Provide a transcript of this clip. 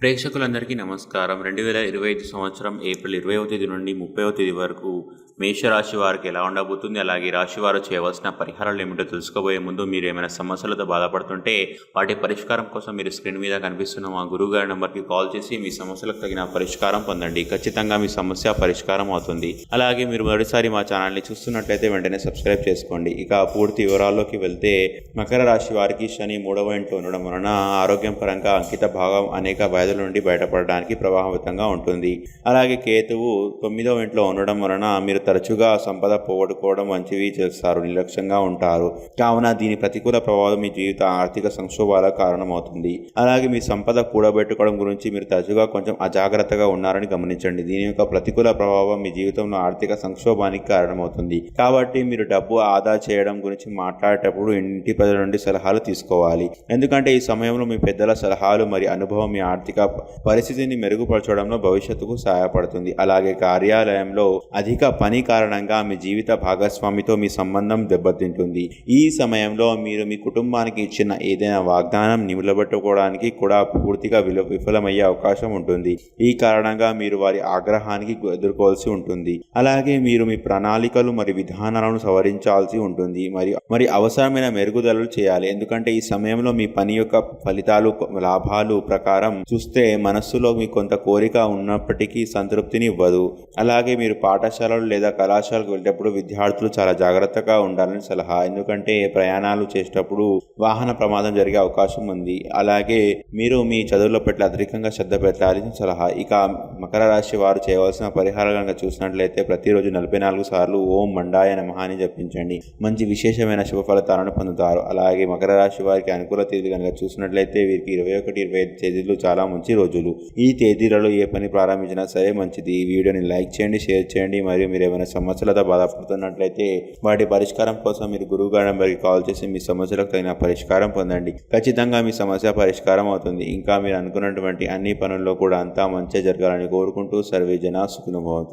ప్రేక్షకులందరికీ నమస్కారం. రెండు వేల ఇరవై ఐదు సంవత్సరం ఏప్రిల్ ఇరవైవ తేదీ నుండి ముప్పైవ తేదీ వరకు మేషరాశి వారికి ఎలా ఉండబోతుంది అలాగే రాశి వారు చేయవలసిన పరిహారాలు ఏమిటో తెలుసుకోబోయే ముందు మీరు ఏమైనా సమస్యలతో బాధపడుతుంటే వాటి పరిష్కారం కోసం మీరు స్క్రీన్ మీద కనిపిస్తున్న మా గురువు గారి నెంబర్కి కాల్ చేసి మీ సమస్యలకు తగిన పరిష్కారం పొందండి. ఖచ్చితంగా మీ సమస్య పరిష్కారం అవుతుంది. అలాగే మీరు మొదటిసారి మా ఛానల్ని చూస్తున్నట్లయితే వెంటనే సబ్స్క్రైబ్ చేసుకోండి. ఇక పూర్తి వివరాల్లోకి వెళ్తే మకర రాశి వారికి శని మూడవ ఇంట్లో ఉండడం వలన ఆరోగ్యం పరంగా అంకిత భాగం అనేక వ్యాధుల నుండి బయటపడడానికి ప్రభావితంగా ఉంటుంది. అలాగే కేతువు తొమ్మిదవ ఇంట్లో ఉండడం వలన మీరు తరచుగా సంపద పోగొట్టుకోవడం వంటివి చేస్తారు. నిర్లక్ష్యంగా ఉంటారు. కావున దీని ప్రతికూల ప్రభావం మీ జీవిత ఆర్థిక సంక్షోభాలకు కారణమవుతుంది. అలాగే మీ సంపద కూడబెట్టుకోవడం గురించి మీరు తరచుగా కొంచెం అజాగ్రత్తగా ఉన్నారని గమనించండి. దీని యొక్క ప్రతికూల ప్రభావం మీ జీవితంలో ఆర్థిక సంక్షోభానికి కారణమవుతుంది. కాబట్టి మీరు డబ్బు ఆదా చేయడం గురించి మాట్లాడేటప్పుడు ఇంటి ప్రజల నుండి సలహాలు తీసుకోవాలి. ఎందుకంటే ఈ సమయంలో మీ పెద్దల సలహాలు మరియు అనుభవం మీ ఆర్థిక పరిస్థితిని మెరుగుపరచడంలో భవిష్యత్తుకు సహాయపడుతుంది. అలాగే కార్యాలయంలో అధిక పని కారణంగా మీ జీవిత భాగస్వామితో మీ సంబంధం దెబ్బతింటుంది. ఈ సమయంలో మీరు మీ కుటుంబానికి ఇచ్చిన ఏదైనా వాగ్దానం నిలబెట్టుకోవడానికి కూడా పూర్తిగా విలు విఫలమయ్యే అవకాశం ఉంటుంది. ఈ కారణంగా మీరు వారి ఆగ్రహానికి ఎదుర్కోవాల్సి ఉంటుంది. అలాగే మీరు మీ ప్రణాళికలు మరియు విధానాలను సవరించాల్సి ఉంటుంది. మరియు మరి అవసరమైన మెరుగుదలలు చేయాలి. ఎందుకంటే ఈ సమయంలో మీ పని యొక్క ఫలితాలు లాభాలు ప్రకారం చూస్తే చూస్తే మనస్సులో మీ కొంత కోరిక ఉన్నప్పటికీ సంతృప్తిని ఇవ్వదు. అలాగే మీరు పాఠశాలలు లేదా కళాశాలకు వెళ్ళేటప్పుడు విద్యార్థులు చాలా జాగ్రత్తగా ఉండాలని సలహా. ఎందుకంటే ప్రయాణాలు చేసేటప్పుడు వాహన ప్రమాదం జరిగే అవకాశం ఉంది. అలాగే మీరు మీ చదువుల పట్ల అధికంగా శ్రద్ధ పెట్టాలని సలహా. ఇక మకర రాశి వారు చేయవలసిన పరిహారం కనుక చూసినట్లయితే ప్రతిరోజు నలభై నాలుగు సార్లు ఓం మండాయ నమః అని జపించండి. మంచి విశేషమైన శుభ ఫలితాలను పొందుతారు. అలాగే మకర రాశి వారికి అనుకూల తేదీ కనుక చూసినట్లయితే వీరికి ఇరవై ఒకటి ఇరవై ఐదు తేదీలు చాలా మంచి రోజులు. ఈ తేదీలలో ఏ పని ప్రారంభించినా సరే మంచిది. ఈ వీడియోని లైక్ చేయండి షేర్ చేయండి. మరియు మీరు ఏమైనా సమస్యలతో బాధపడుతున్నట్లయితే వాటి పరిష్కారం కోసం మీరు గురువు గారి నెంబర్కి కాల్ చేసి మీ సమస్యలకు తగిన పరిష్కారం పొందండి. ఖచ్చితంగా మీ సమస్య పరిష్కారం అవుతుంది. ఇంకా మీరు అనుకున్నటువంటి అన్ని పనుల్లో కూడా అంతా మంచి జరగాలని కోరుకుంటూ సర్వే జనా సుఖనుభవం